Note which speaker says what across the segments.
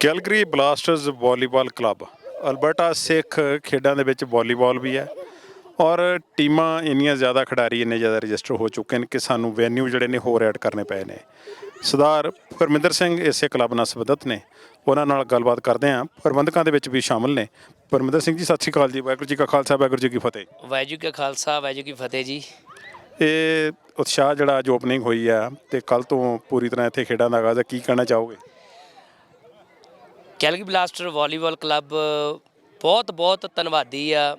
Speaker 1: Calgary Blasters volleyball club Alberta Sikh ਖੇਡਾਂ ਦੇ ਵਿੱਚ ਵਾਲੀਬਾਲ ਵੀ ਹੈ ਔਰ ਟੀਮਾਂ ਇੰਨੀਆਂ ਜ਼ਿਆਦਾ ਖਿਡਾਰੀ ਇੰਨੇ ਜ਼ਿਆਦਾ ਰਜਿਸਟਰ ਹੋ ਚੁੱਕੇ ਨੇ ਕਿ ਸਾਨੂੰ ਵੈਨਿਊ ਜਿਹੜੇ ਨੇ ਹੋਰ ਐਡ ਕਰਨੇ ਪਏ ਨੇ। ਸਰਦਾਰ ਪਰਮਿੰਦਰ ਸਿੰਘ ਇਸੇ ਕਲੱਬ ਨਾਲ ਸੰਬੰਧਿਤ ਨੇ ਉਹਨਾਂ ਨਾਲ ਗੱਲਬਾਤ ਕਰਦੇ ਹਾਂ। ਪ੍ਰਬੰਧਕਾਂ ਦੇ ਵਿੱਚ ਵੀ ਸ਼ਾਮਲ ਨੇ। ਪਰਮਿੰਦਰ ਸਿੰਘ ਜੀ ਸਤਿ ਸ਼੍ਰੀ ਅਕਾਲ ਜੀ। ਵਾਹਿਗੁਰੂ ਜੀ ਕਾ ਖਾਲਸਾ ਵਾਹਿਗੁਰੂ ਜੀ ਕੀ ਫਤਿਹ।
Speaker 2: ਵਾਹਿਗੁਰੂ ਜੀ ਕਾ ਖਾਲਸਾ ਵਾਹਿਗੁਰੂ ਜੀ ਕੀ ਫਤਿਹ ਜੀ।
Speaker 1: ਇਹ ਉਤਸ਼ਾਹ ਜਿਹੜਾ ਅੱਜ ਓਪਨਿੰਗ ਹੋਈ ਆ ਤੇ ਕੱਲ ਤੋਂ ਪੂਰੀ ਤਰ੍ਹਾਂ ਇੱਥੇ ਖੇਡਾਂ ਦਾ ਆਗਾਜ਼ ਹੈ। ਕੀ ਕਹਿਣਾ ਚਾਹੋਗੇ?
Speaker 2: ਕੈਲਗਰੀ ਬਲਾਸਟਰ ਵਾਲੀਬਾਲ ਕਲੱਬ, ਬਹੁਤ ਬਹੁਤ ਧੰਨਵਾਦੀ ਆ।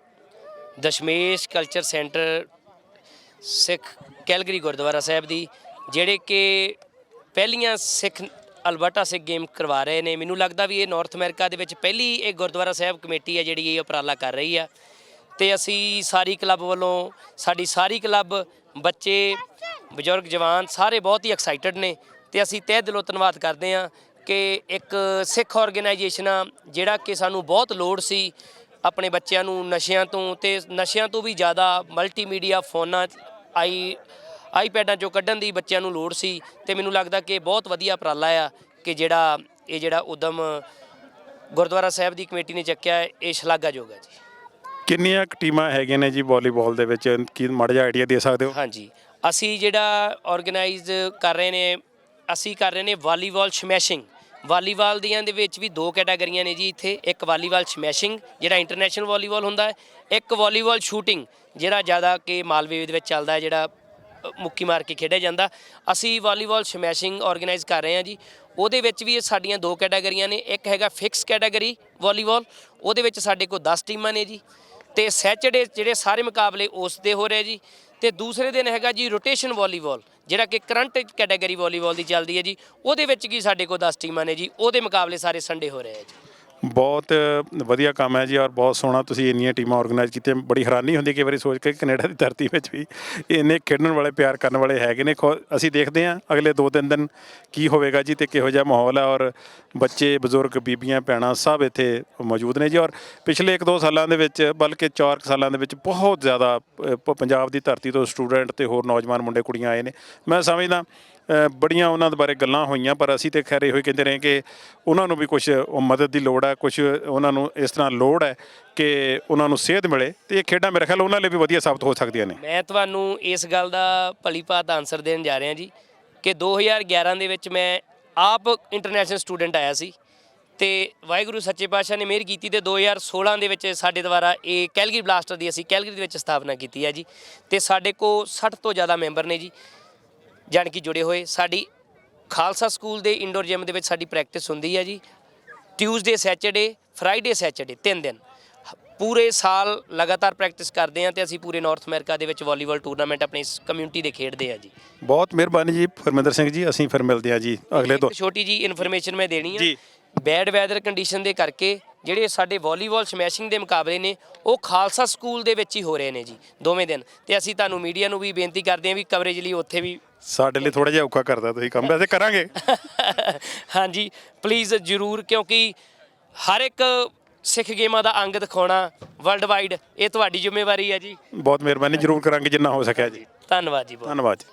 Speaker 2: Dashmesh culture centre Sikh Calgary Gurdwara Sahib ਦੀ, ਜਿਹੜੇ ਕਿ ਪਹਿਲੀਆਂ ਸਿੱਖ ਅਲਬਰਟਾ ਸਿੱਖ ਗੇਮ ਕਰਵਾ ਰਹੇ ਨੇ। ਮੈਨੂੰ ਲੱਗਦਾ ਵੀ ਇਹ ਨਾਰਥ ਅਮਰੀਕਾ ਦੇ ਵਿੱਚ ਪਹਿਲੀ ਇਹ ਗੁਰਦੁਆਰਾ ਸਾਹਿਬ ਕਮੇਟੀ ਹੈ ਜਿਹੜੀ ਇਹ ਉਪਰਾਲਾ ਕਰ ਰਹੀ ਆ। ਤੇ ਅਸੀਂ ਸਾਰੀ ਕਲੱਬ ਵੱਲੋਂ, ਸਾਡੀ ਸਾਰੀ ਕਲੱਬ, ਬੱਚੇ, ਬਜ਼ੁਰਗ, ਜਵਾਨ ਸਾਰੇ ਬਹੁਤ ਹੀ ਐਕਸਾਈਟਡ ਨੇ। ਤੇ ਅਸੀਂ ਤਹਿ ਦਿਲੋਂ ਧੰਨਵਾਦ ਕਰਦੇ ਹਾਂ ਕਿ ਇੱਕ ਸਿੱਖ ਆਰਗੇਨਾਈਜੇਸ਼ਨ ਆ ਜਿਹੜਾ ਕਿ ਸਾਨੂੰ ਬਹੁਤ ਲੋੜ ਸੀ ਆਪਣੇ ਬੱਚਿਆਂ ਨੂੰ ਨਸ਼ਿਆਂ ਤੋਂ ਤੇ ਨਸ਼ਿਆਂ ਤੋਂ ਵੀ ਜ਼ਿਆਦਾ ਮਲਟੀਮੀਡੀਆ ਫੋਨਾਂ ਆਈ ਆਈਪੈਡਾਂ ਚੋਂ ਕੱਢਣ ਦੀ ਬੱਚਿਆਂ ਨੂੰ ਲੋੜ ਸੀ ਤੇ ਮੈਨੂੰ ਲੱਗਦਾ ਕਿ ਬਹੁਤ ਵਧੀਆ ਉਪਰਾਲਾ ਆ ਕਿ ਜਿਹੜਾ ਇਹ ਜਿਹੜਾ ਉਦਮ ਗੁਰਦੁਆਰਾ ਸਾਹਿਬ ਦੀ ਕਮੇਟੀ ਨੇ ਚੱਕਿਆ ਇਹ ਸ਼ਲਾਘਾਯੋਗ ਹੈ ਜੀ।
Speaker 1: ਕਿੰਨੀਆਂ ਕੁ ਟੀਮਾਂ ਹੈਗੀਆਂ ਨੇ ਜੀ ਵਾਲੀਬਾਲ ਦੇ ਵਿੱਚ? ਕੀ ਮਾੜਾ ਜਿਹਾ ਆਈਡੀਆ ਦੇ ਸਕਦੇ ਹੋ?
Speaker 2: ਹਾਂਜੀ। ਅਸੀਂ ਜਿਹੜਾ ਆਰਗੇਨਾਈਜ਼ ਕਰ ਰਹੇ ਨੇ ਅਸੀਂ ਕਰ ਰਹੇ ਨੇ ਵਾਲੀਬਾਲ ਸਮੈਸ਼ਿੰਗ ਵਾਲੀਬਾਲ ਦੀਆਂ ਦੇ ਵਿੱਚ ਵੀ ਦੋ ਕੈਟਾਗਰੀਆਂ ਨੇ ਜੀ ਇੱਥੇ, ਇੱਕ ਵਾਲੀਬਾਲ ਸਮੈਸ਼ਿੰਗ, ਜਿਹੜਾ ਇੰਟਰਨੈਸ਼ਨਲ ਵਾਲੀਬਾਲ ਹੁੰਦਾ ਹੈ, ਇੱਕ ਵਾਲੀਬਾਲ ਸ਼ੂਟਿੰਗ, ਜਿਹੜਾ ਜ਼ਿਆਦਾ ਕਿ ਮਾਲਵੇ ਦੇ ਵਿੱਚ ਚੱਲਦਾ ਹੈ, ਜਿਹੜਾ ਮੁੱਕੀ ਮਾਰ ਕੇ ਖੇਡਿਆ ਜਾਂਦਾ। ਅਸੀਂ ਵਾਲੀਬਾਲ ਸਮੈਸ਼ਿੰਗ ਆਰਗੇਨਾਈਜ਼ ਕਰ ਰਹੇ ਹਾਂ ਜੀ। ਉਹਦੇ ਵਿੱਚ ਵੀ ਸਾਡੀਆਂ ਦੋ ਕੈਟਾਗਰੀਆਂ ਨੇ, ਇੱਕ ਹੈਗਾ ਫਿਕਸ ਕੈਟਾਗਰੀ ਵਾਲੀਬਾਲ, ਉਹਦੇ ਵਿੱਚ ਸਾਡੇ ਕੋਲ 10 ਟੀਮਾਂ ਨੇ ਜੀ। ਤੇ ਸੈਚਰਡੇ ਜਿਹੜੇ ਸਾਰੇ ਮੁਕਾਬਲੇ ਉਸ ਦੇ ਹੋ ਰਹੇ ਜੀ। ਤੇ ਦੂਸਰੇ ਦਿਨ ਹੈਗਾ ਜੀ ਰੋਟੇਸ਼ਨ ਵਾਲੀਬਾਲ ਜਿਹੜਾ ਕਿ ਕਰੰਟ ਕੈਟਾਗਰੀ ਵਾਲੀਬਾਲ ਦੀ ਚੱਲਦੀ ਹੈ ਜੀ, ਉਹਦੇ ਵਿੱਚ ਕੀ ਸਾਡੇ ਕੋਲ 10 ਟੀਮਾਂ ਨੇ ਜੀ, ਉਹਦੇ ਮੁਕਾਬਲੇ ਸਾਰੇ ਸੰਡੇ ਹੋ ਰਹੇ ਆ ਜੀ।
Speaker 1: ਬਹੁਤ ਵਧੀਆ ਕੰਮ ਹੈ ਜੀ ਔਰ ਬਹੁਤ ਸੋਹਣਾ ਤੁਸੀਂ ਇੰਨੀਆਂ ਟੀਮਾਂ ਆਰਗੇਨਾਈਜ਼ ਕੀਤੀਆਂ। ਬੜੀ ਹੈਰਾਨੀ ਹੁੰਦੀ ਕਈ ਵਾਰੀ ਸੋਚ ਕੇ ਕਿ ਕੈਨੇਡਾ ਦੀ ਧਰਤੀ ਵਿੱਚ ਵੀ ਇੰਨੇ ਖੇਡਣ ਵਾਲੇ, ਪਿਆਰ ਕਰਨ ਵਾਲੇ ਹੈਗੇ ਨੇ। ਖੁ- ਅਸੀਂ ਦੇਖਦੇ ਹਾਂ ਅਗਲੇ 2-3 ਦਿਨ ਕੀ ਹੋਵੇਗਾ ਜੀ ਤੇ ਕਿਹੋ ਜਿਹਾ ਮਾਹੌਲ ਹੈ ਔਰ ਬੱਚੇ, ਬਜ਼ੁਰਗ, ਬੀਬੀਆਂ, ਭੈਣਾਂ ਸਭ ਇੱਥੇ ਮੌਜੂਦ ਨੇ ਜੀ। ਔਰ ਪਿਛਲੇ 1-2 ਸਾਲਾਂ ਦੇ ਵਿੱਚ ਬਲਕਿ 4 ਸਾਲਾਂ ਦੇ ਵਿੱਚ ਬਹੁਤ ਜ਼ਿਆਦਾ ਪੰਜਾਬ ਦੀ ਧਰਤੀ ਤੋਂ ਸਟੂਡੈਂਟ ਤੇ ਹੋਰ ਨੌਜਵਾਨ ਮੁੰਡੇ, ਕੁੜੀਆਂ ਆਏ ਨੇ। ਮੈਂ ਸਮਝਦਾ ਬੜੀਆਂ ਉਹਨਾਂ ਦੇ ਬਾਰੇ ਗੱਲਾਂ ਹੋਈਆਂ, ਪਰ ਅਸੀਂ ਤੇ ਖੈਰ ਇਹੋ ਹੀ ਕਹਿੰਦੇ ਰਹੇ ਕਿ ਉਹਨਾਂ ਨੂੰ ਵੀ ਕੁਝ ਮਦਦ ਦੀ ਲੋੜ ਹੈ ਕੁਝ ਉਹਨਾਂ ਨੂੰ ਇਸ ਤਰ੍ਹਾਂ ਲੋੜ ਹੈ ਕਿ ਉਹਨਾਂ ਨੂੰ ਸੇਧ ਮਿਲੇ। ਤੇ ਇਹ ਖੇਡਾਂ ਮੇਰੇ ਖਿਆਲ ਉਹਨਾਂ ਲਈ ਵੀ ਵਧੀਆ ਸਾਬਤ ਹੋ ਸਕਦੀਆਂ ਨੇ।
Speaker 2: ਮੈਂ ਤੁਹਾਨੂੰ ਇਸ ਗੱਲ ਦਾ ਭਲੀ ਭਾਤ ਆਨਸਰ ਦੇਣ ਜਾ ਰਿਹਾ ਜੀ ਕਿ 2011 ਦੇ ਵਿੱਚ ਮੈਂ ਆਪ ਇੰਟਰਨੈਸ਼ਨਲ ਸਟੂਡੈਂਟ ਆਇਆ ਸੀ ਤੇ ਵਾਹਿਗੁਰੂ ਸੱਚੇ ਪਾਤਸ਼ਾਹ ਨੇ ਮਿਹਰ ਕੀਤੀ ਤੇ 2016 ਦੇ ਵਿੱਚ ਸਾਡੇ ਦੁਆਰਾ ਇਹ ਕੈਲਗਰੀ ਬਲਾਸਟਰ ਦੀ ਅਸੀਂ ਕੈਲਗਰੀ ਦੇ ਵਿੱਚ ਸਥਾਪਨਾ ਕੀਤੀ ਹੈ ਜੀ ਤੇ ਸਾਡੇ ਕੋਲ 60 ਤੋਂ ਜ਼ਿਆਦਾ ਮੈਂਬਰ ਨੇ ਜੀ। ਜਾਣੀ ਕਿ ਜੁੜੇ ਹੋਏ। ਸਾਡੀ ਖਾਲਸਾ ਸਕੂਲ ਦੇ ਇੰਡੋਰ ਜਿਮ ਦੇ ਵਿੱਚ ਸਾਡੀ ਪ੍ਰੈਕਟਿਸ ਹੁੰਦੀ ਹੈ ਜੀ। ਟਿਊਜ਼ਡੇ ਸੈਚਰਡੇ ਫਰਾਈਡੇ ਸੈਚਰਡੇ ਤਿੰਨ ਦਿਨ। ਪੂਰੇ ਸਾਲ ਲਗਾਤਾਰ ਪ੍ਰੈਕਟਿਸ ਕਰਦੇ ਹਾਂ ਤੇ ਅਸੀਂ ਪੂਰੇ ਨਾਰਥ ਅਮਰੀਕਾ ਦੇ ਵਿੱਚ ਵਾਲੀਬਾਲ ਟੂਰਨਾਮੈਂਟ ਆਪਣੀ ਇਸ ਕਮਿਊਨਿਟੀ ਦੇ ਖੇਡਦੇ ਹਾਂ ਜੀ।
Speaker 1: ਬਹੁਤ ਮਿਹਰਬਾਨੀ ਜੀ ਪਰਮਿੰਦਰ ਸਿੰਘ ਜੀ ਅਸੀਂ ਫਿਰ ਮਿਲਦੇ ਹਾਂ ਜੀ ਅਗਲੇ
Speaker 2: ਇੱਕ ਛੋਟੀ ਜੀ ਇਨਫੋਰਮੇਸ਼ਨ ਮੈਂ ਦੇਣੀ
Speaker 1: ਜੀ।
Speaker 2: ਬੈਡ ਵੈਦਰ ਕੰਡੀਸ਼ਨ ਦੇ ਕਰਕੇ ਜਿਹੜੇ ਸਾਡੇ ਵਾਲੀਬਾਲ ਸਮੈਸ਼ਿੰਗ ਦੇ ਮੁਕਾਬਲੇ ਨੇ ਉਹ ਖਾਲਸਾ ਸਕੂਲ ਦੇ ਵਿੱਚ ਹੀ ਹੋ ਰਹੇ ਨੇ ਜੀ ਦੋਵੇਂ ਦਿਨ। ਤੇ ਅਸੀਂ ਤੁਹਾਨੂੰ ਮੀਡੀਆ ਨੂੰ ਵੀ ਬੇਨਤੀ ਕਰਦੇ ਹਾਂ ਵੀ ਕਵਰੇਜ ਲਈ ਉੱਥੇ ਵੀ
Speaker 1: ਸਾਡੇ ਲਈ ਥੋੜਾ ਜਿਹਾ ਔਖਾ ਕਰਦਾ ਤੁਸੀਂ ਕੰਮ ਵੈਸੇ ਕਰਾਂਗੇ।
Speaker 2: ਹਾਂਜੀ ਪਲੀਜ਼ ਜਰੂਰ ਕਿਉਂਕਿ ਹਰ ਇੱਕ ਸਿੱਖ ਗੇਮਾਂ ਦਾ ਅੰਗ ਦਿਖਾਉਣਾ ਵਰਲਡ ਵਾਈਡ ਇਹ ਤੁਹਾਡੀ ਜ਼ਿੰਮੇਵਾਰੀ ਹੈ ਜੀ।
Speaker 1: ਬਹੁਤ ਮਿਹਰਬਾਨੀ ਜ਼ਰੂਰ ਕਰਾਂਗੇ ਜਿੰਨਾ ਹੋ ਸਕਿਆ ਜੀ।
Speaker 2: ਧੰਨਵਾਦ ਜੀ ਬਹੁਤ।
Speaker 1: ਧੰਨਵਾਦ ਜੀ।